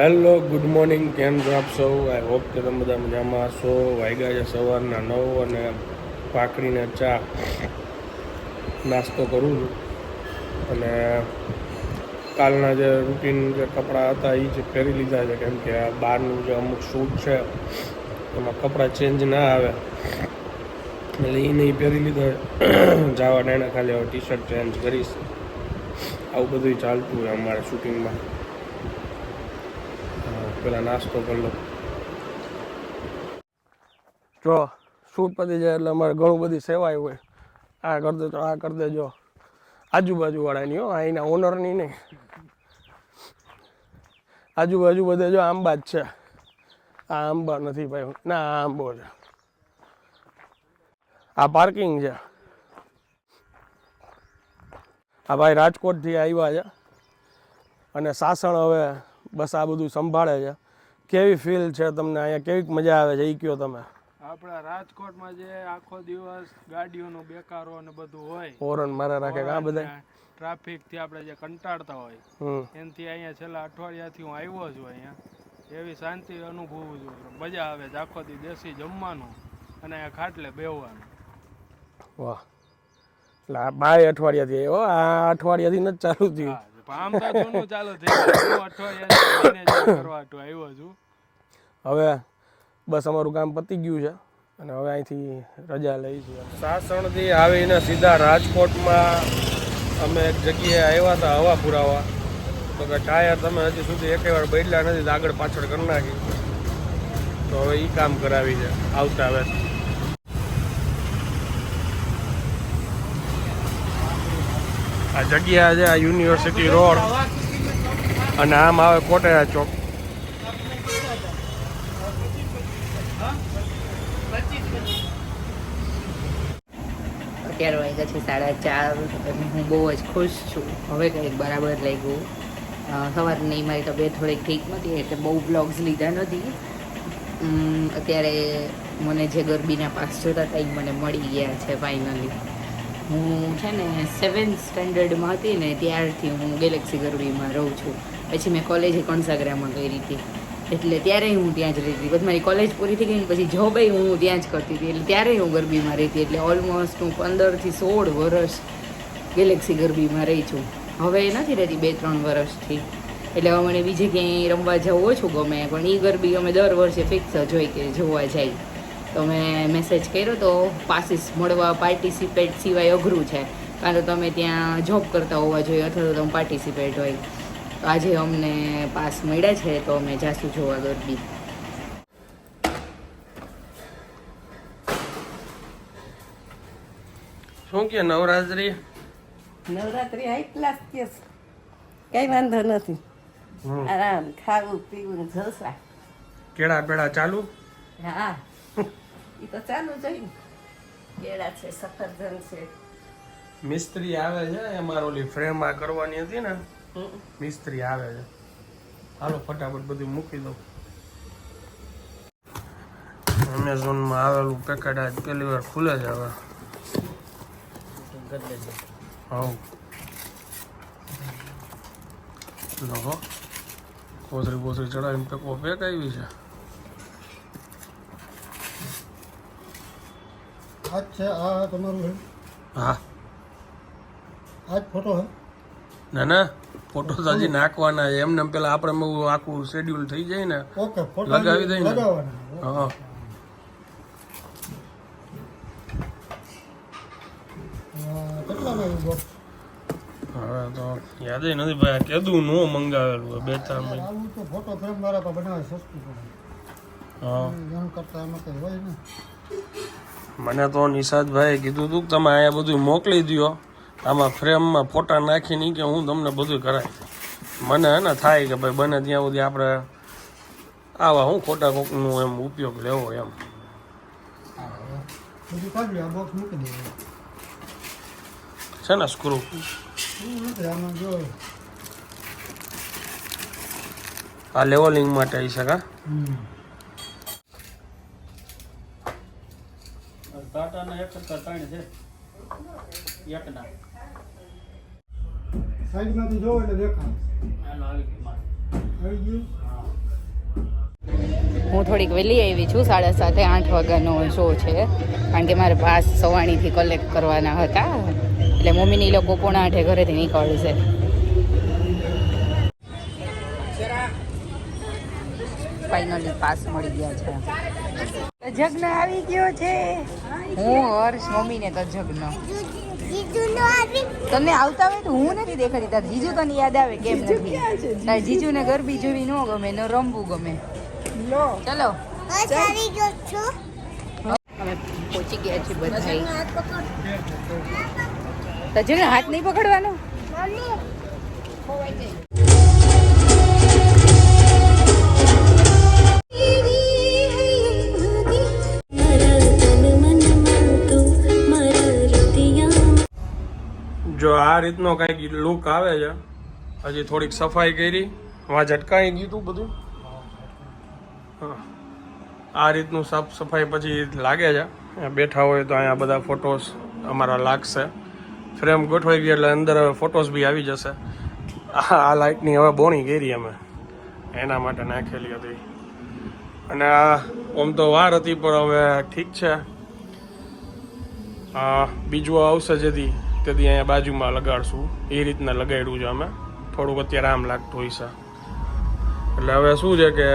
Hello, good morning. કેમ છો આપ સૌ? આઈ હોપ કે તમે બધા મજામાં હશો. વાગ્યા છે સવારના નવ અને પાકડીને ચા નાસ્તો કરું છું. અને કાલના જે રૂટીન જે કપડાં હતા એ જ પહેરી લીધા છે, કેમ કે બહારનું જે અમુક શૂટ છે, એમાં કપડાં ચેન્જ ના આવે. એટલે એ નહીં પહેરી લીધા જવાના એના ખાલી હવે ટી શર્ટ ચેન્જ કરીશ. આવું બધું ચાલતું હોય અમારે શૂટિંગમાં પેલા નાસ્તો કરી લો જો, શૂટ પતી જાય એટલે અમારે ઘણું બધી સેવાય હોય. આ કરી દેજો, આ કરી દેજો. આજુબાજુવાળાની હો એના ઓનરની નહીં. આજુબાજુ બધે જો આંબા જ છે. આ આંબા નથી ભાઈ, ના, આ આંબો છે. આ પાર્કિંગ છે. આ ભાઈ રાજકોટથી આવ્યા છે. અને સાસણ હવે બસ આ બધું સંભાળે છે. કેવી ફીલ છે તમને? અહીંયા કેવી મજા આવે છે? એ કયો તમે? આપણા રાજકોટમાં જે આખો દિવસ ગાડીઓનો બેકારો અને બધું હોય હોરન મારા રાખે આ બધા? ટ્રાફિકથી આપણે જે કંટાળતા હોય એનાથી અહીંયા છેલ્લા અઠવાડિયાથી હું આવ્યો છું અહીંયા. એવી શાંતિ અનુભવું છું. મજા આવે છે. આખો દી દેશી જમવાનું અને અહીંયા ખાટલે બેહવાનું. વાહ. એટલે આ બાય અઠવાડિયાથી આવ્યો? આ અઠવાડિયાથી નથી ચાલુ થયું. આમ તો જૂનું ચાલુ થઈ ગયું. હું અઠવાડિયાથી મહિને જેવું કરવા આવ્યો છું હવે બસ અમારું કામ પતી ગયું છે અને હવે અહીંથી રજા લઈશું સાસણથી આવીને સીધા રાજકોટમાં અમે એક જગ્યાએ આવ્યા હતા હવા પુરાવા તો કે ટાયર તમે હજી સુધી એકે વાર બદલ્યા નથી આગળ પાછળ કરી નાખી. તો હવે એ કામ કરાવી છે આવતા હવે આ જગ્યા છે, આ યુનિવર્સિટી રોડ અને આમ આવે કોટેરા ચોક. અત્યારે વાગ્યા છે સાડા ચાર હું બહુ જ ખુશ છું. હવે કંઈક બરાબર લાગ્યું. સવાર સવારની મારી તબિયત થોડીક ઠીક નથી, એટલે બહુ બ્લોગ્સ લીધા નથી. અત્યારે મને જે ગરબીના પાસ જોતા એ મને મળી ગયા છે ફાઇનલી હું છે ને સેવન્થ સ્ટેન્ડર્ડમાં હતી ને ત્યારથી હું ગેલેક્સી ગરબીમાં રહું છું. પછી મેં કોલેજે કણસાગરામાં કરી હતી. એટલે ત્યારે હું ત્યાં જ રહેતી પછી મારી કોલેજ પૂરી થઈ ગઈ પછી જોબ હું ત્યાં જ કરતી હતી. એટલે ત્યારે હું ગરબીમાં રહેતી એટલે ઓલમોસ્ટ હું પંદરથી સોળ વર્ષ ગેલેક્સી ગરબીમાં રહી છું. હવે નથી રહેતી બે, ત્રણ વર્ષથી. એટલે હવે મને બીજે ક્યાંય રમવા જવું ઓછું ગમે. પણ એ ગરબી અમે દર વર્ષે ફિક્સ જ કે જોવા જાય. તો મેં મેસેજ કર્યો તો પાસીસ મળવા પાર્ટિસિપેટ સિવાય અઘરું છે. કારણ કે તમે ત્યાં જોબ કરતા હોવા જોઈએ અથવા તો તમે પાર્ટિસિપેટ હોય. તો આજે અમને પાસ મળ્યા છે તો અમે જાશું જોવા ગરબી. શું કે નવરાત્રી? નવરાત્રી હાઈ ક્લાસ કે કઈ વાંધો નથી. આરામ ખાવું પીવું જલસા. કેળા પેડા ચાલુ? હા. એ તો ચાલુ જ કેળા છે સફરજન છે મિસ્ત્રી આવે છે અમારે ઓલી ફ્રેમ આ કરવાની હતી ને મિસ્ત્રી આવે છે હાલો ફટાફટ બધું મૂકી દઉં એમેઝોનમાં આવેલું પેકેટ આજ પહેલી વાર ખુલે છે હવે હવ કોથરી કોથરી ચડાવીને પેકો પેક આવી છે આજ છે આ તમારું હે હા. આજ ફોટો હે ના ના. ફોટો તો હજી નાખવાના છે. એમને એમ પેલા આપણે આખું શેડ્યુલ થઈ જાય ને. ઓકે ફોટો લગાવી દઈ ને. હા. હવે તો યાદ નથી ભાઈ કેદું નો મંગાવેલું બે ત્રણ મહિના. આવું તો ફોટો ફ્રેમ પર બનાવે સસ્તું પડે. હા. એમ કરતા એમાં કંઈ હોય ને. મને તો નિષાદભાઈએ કીધું હતું કે તમે અહીંયા બધું મોકલી દો આમાં ફ્રેમમાં ફોટા નાખીને કે હું તમને બધું કરાવી મને હે ને થાય કે ભાઈ બને ત્યાં સુધી આપણે આવા હું ખોટા કોકનું એમ ઉપયોગ લેવો એમ. છે ને સ્ક્રૂ આ લેવલિંગ માટે આવી શકે હા? હમ. સાઈડમાંથી જોવો એટલે દેખાય. હું. થોડીક વહેલી આવી છું સાડા સાતે આઠ વાગ્યાનો શો છે. કારણ કે મારે પાસ સવાણીથી કલેક્ટ કરવાના હતા. એટલે મમ્મીની લોકો પોણા આઠે ઘરેથી નીકળશે. ફાઇનલી પાસ મળી ગયા છે. જગ્ન આવી ગયો છે. હું હર્ષ મમ્મીને તો જગ્ન. તને આવતા હોય તો હું નથી દેખાતી તાર જીજુ તને યાદ આવે કેમ નથી? તાર જીજુ ને ગરબી જોવી ન ગમે ન રમવું ગમે. ચલો. અમે પહોંચી ગયા છીએ બધા તજને હાથ નહીં પકડવાનો? જો આ રીતનો કંઈક લુક આવે છે, હજી થોડીક સફાઈ કરી. વા ઝટકાઈ ગયું હતું બધું. આ રીતનું સાફ સફાઈ પછી લાગે છે. બેઠા હોય તો અહીંયા બધા ફોટોસ અમારા લાગશે. ફ્રેમ ગોઠવાઈ ગઈ એટલે અંદર ફોટોસ બી આવી જશે. આ લાઇટની હવે બોણી કરી અમે. એના માટે નાખેલી હતી. અને આ ઓમ તો વાર હતી, પણ હવે ઠીક છે. બીજું આવશે જેથી તેથી અહીંયા બાજુમાં લગાડશું. એ રીતના લગાડ્યું છે અમે. થોડુંક અત્યારે આમ લાગતું હોય એટલે હવે શું છે કે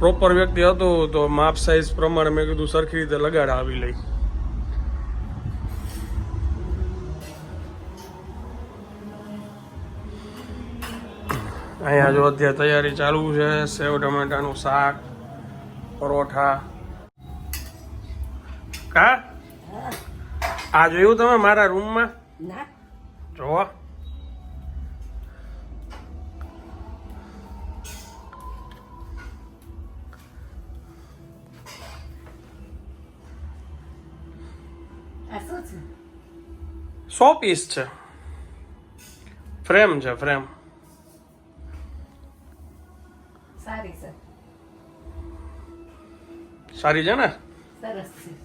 પ્રોપર વ્યક્તિ હતું તો માપ સાઈઝ પ્રમાણે મેં કીધું સરખી રીતે લગાડા આવી લઈ. અહીંયા જો અત્યારે તૈયારી ચાલુ છે, સેવ ટમેટાનું શાક, પરોઠા. કા? આ જોયું તમે મારા રૂમમાં ના. શું સો પીસ છે. ફ્રેમ છે ફ્રેમ. સારી છે. સારી છે ને સરસ છે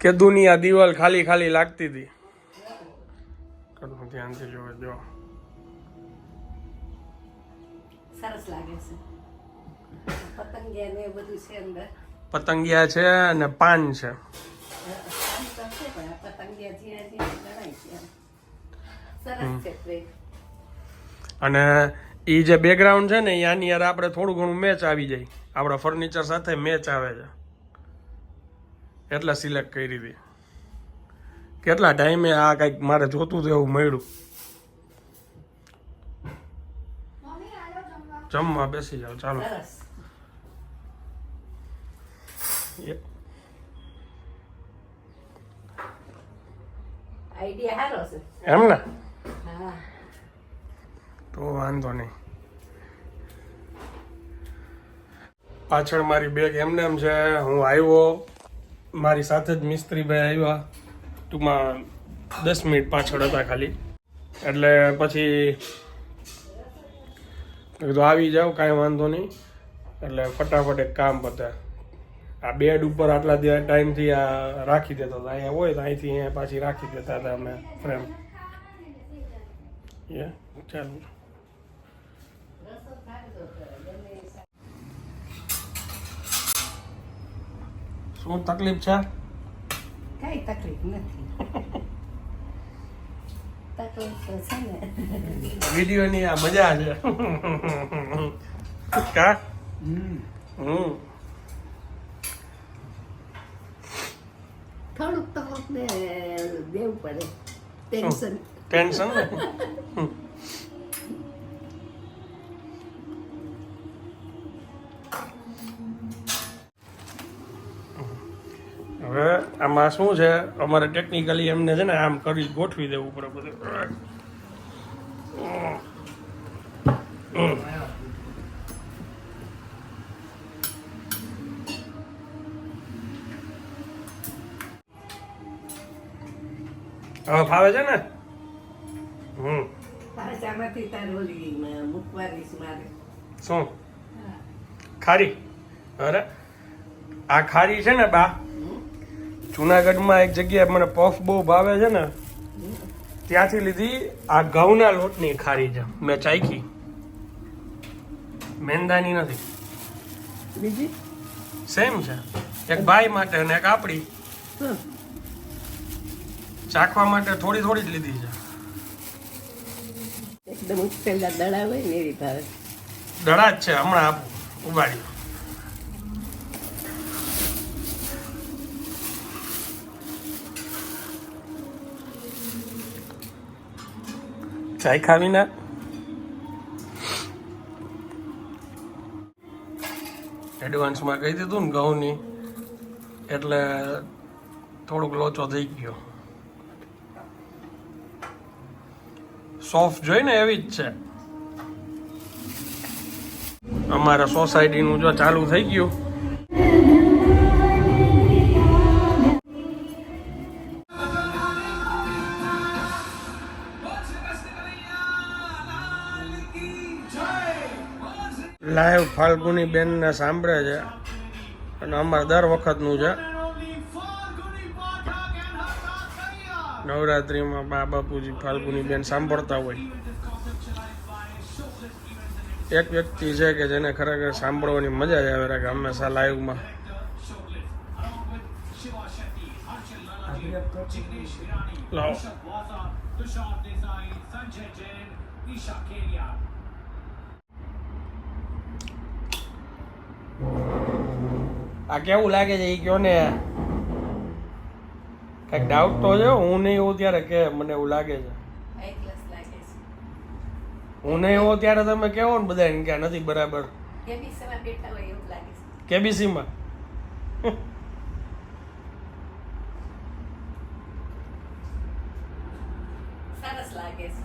કે દુનિયા દિવાલ ખાલી ખાલી લાગતી હતી. ધ્યાનથી જોવે જો. સરસ લાગે છે. પતંગિયા ને બધું છે અંદર. પતંગિયા છે અને પાન છે. આમ તો છે પણ આ પતંગિયા ઝીણા ઝીણા ગણાય છે એમ. સરસ છે ટ્રેક અને એ જે બેકગ્રાઉન્ડ છે ને એ આની યાર આપણે થોડું ઘણું મેચ આવી જાય. આપણા ફર્નિચર સાથે મેચ આવે છે. એટલે સિલેક્ટ કરી હતી કેટલા ટાઈમે આ કંઈક મારે જોતું હતું એવું મળ્યું. જમવા. બેસી જાઓ ચાલો. એમ ને? તો વાંધો નહીં. પાછળ મારી બેગ એમને એમ છે હું આવ્યો. મારી સાથે જ મિસ્ત્રીભાઈ આવ્યા. ટૂંકમાં દસ મિનિટ પાછળ હતા ખાલી. એટલે પછી કીધું, આવી જાઓ, કાંઈ વાંધો નહીં. એટલે ફટાફટ એક કામ પતે. આ બેડ ઉપર આટલા ટાઈમથી આ રાખી દેતા હતા. અહીંયા હોય તો અહીંથી અહીંયા પાછી રાખી દેતા હતા અમે ફ્રેમ. ચાલો. શું તકલીફ છે? કઈ તકલીફ નથી. તકલીફ તો છે ને. વિડીયોની આ મજા છે. કા? હમ. થોડુંક તો દેવું પડે. ટેન્શન ટેન્શન આમાં શું છે? અમારે ટેકનિકલી એમને છે ને આમ કરી ગોઠવી દેવું પડે બધું. હવે ફાવે છે ને? હમ. શું? ખારી? અરે આ ખારી છે ને બા? જુનાગઢમાં એક જગ્યાએ મને પફ બહુ ભાવે છે ને ત્યાંથી લીધી આ ઘઉંના લોટની ખારી છે. મેં ચાખી. મેંદાની નથી. બીજી? સેમ છે. એક ભાઈ માટે અને એક આપણી. ચાખવા માટે થોડી થોડી જ લીધી છે. એકદમ ઉછેલા દડા હોય ને એવી ભાવે. દડા જ છે હમણાં આપું. ચાય ખાવી ના? એડવાન્સમાં કહી દીધું ને ઘઉંની, એટલે થોડુંક લોચો થઈ ગયો. સોફ્ટ જોઈને એવી જ છે. અમારા સોસાયટીનું જો ચાલુ થઈ ગયું. ફાલ્ગુની બેનને સાંભળે છે અને અમારે દર વખતનું છે. નવરાત્રિમાં બા બાપુજી ફાલ્ગુની બેન સાંભળતા હોય. એક વ્યક્તિ છે કે જેને ખરેખર સાંભળવાની મજા જ આવે રાખે હંમેશા લાઈવમાં. લાવો. આ કેવું લાગે છે? એ કયો ને? કંઈક ડાઉટ તો છે? હું નહીં હોઉં ત્યારે કે મને એવું લાગે છે. હું નહીં હોઉં ત્યારે તમે કેવો ને બધા કે ક્યાં નથી બરાબર. કેબીસીમાં? સરસ લાગે છે.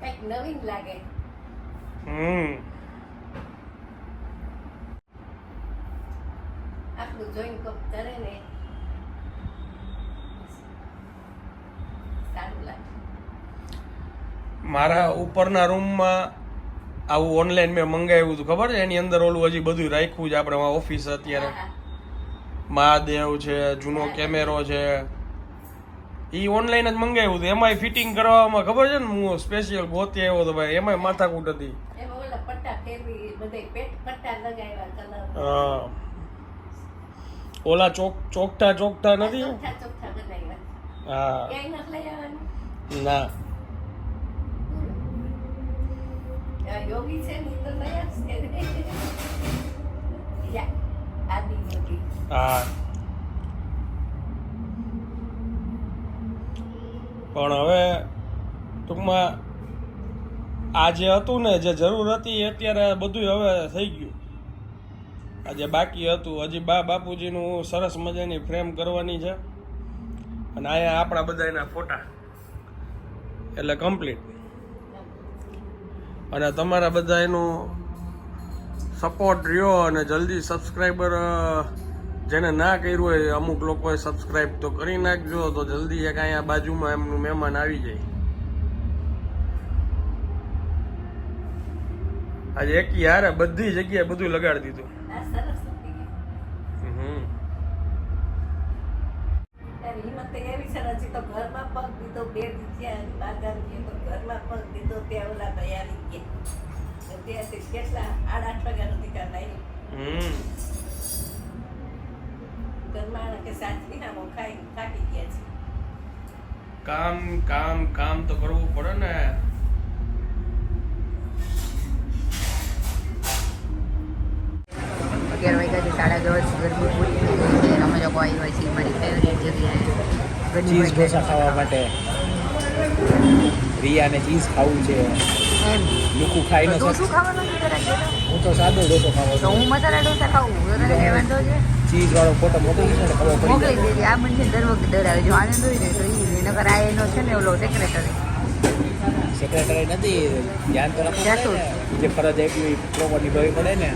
કંઈક નવીન લાગે. હમ. આપણું જોઈન કોક કરે ને. સારું લાગે. મારા ઉપરના રૂમમાં આવું ઓનલાઈન મેં મંગાવ્યું હતું ખબર છે? એની અંદર ઓલું હજી બધું રાખ્યું છે આપણે ઓફિસ અત્યારે. મહાદેવ છે જૂનો કેમેરો છે. એ ઓનલાઈન જ મંગાવ્યું હતું. એમાંય ફિટિંગ કરવામાં ખબર છે ને હું સ્પેશિયલ ગોતી આવ્યો હતો ભાઈ. એમાંય માથાકૂટ હતી એમાં ઓલા પટ્ટા ફેરવી બધે પેટ પટ્ટા લગાવ્યા કલર ઓલા ચોક ચોકટા ચોકટા નથી હા ના છે તો યોગી હા પણ હવે ટૂંકમાં આ જે હતું ને, જે જરૂર હતી અત્યારે બધું હવે થઈ ગયું. આજે બાકી હતું, હજી બા બાપુજીનું સરસ મજાની ફ્રેમ કરવાની છે. અને અહીંયા આપણા બધાના ફોટા. એટલે કમ્પ્લીટ અને તમારા બધા એનું સપોર્ટ રહ્યો અને જલ્દી સબસ્ક્રાઈબર જેને ના કર્યું હોય, અમુક લોકોએ સબસ્ક્રાઈબ તો કરી નાખજો, તો જલ્દી એક અહીંયા બાજુમાં એમનું મહેમાન આવી જાય. આજે એક યાર બધી જગ્યાએ બધું લગાડી દીધું. કામ કામ કામ હમ કરવું પડે એવી છે ને હજી તો ઘરમાં પગ દીધો બે દીધ્યા બાગાન ગયો તો ઘરમાં પગ દીધો ત્યાં ઓલા તૈયારી ગયા ત્યાંથી કેટલા આઠ આઠ વાગ્યા સુધી કાં લાવી હમ ઘરમાં કે સાચવી ના ખાઈ થાકી ગયા છે કામ કામ કામ તો કરવું પડે ને અગિયાર અમે લોકો મારી ફેવરેટ જગ્યાએ ચીઝ ઢોસા ખાવા માટે. રિયાને ચીઝ ખાવું છે. લુકુ ખાઈ ન શું ખાવાનું છે હું તો સાદો ઢોસો ખાવો તો હું મસાલા ઢોસા ખાવું તને કઈ વાંધો છે? ચીઝ વાળો ફોટો મોકલી છે ખબર પડી મોકલી દેજે આ મને દર વખતે ડરાવે. જો આનંદ હોય ને તો ઈ નકર આ એનો છે ને ઓલો સેક્રેટરી સેક્રેટરી નથી. ધ્યાન તો રાખવું જે ફરજ આપી હોય પ્રોપર નિભાવવી પડે ને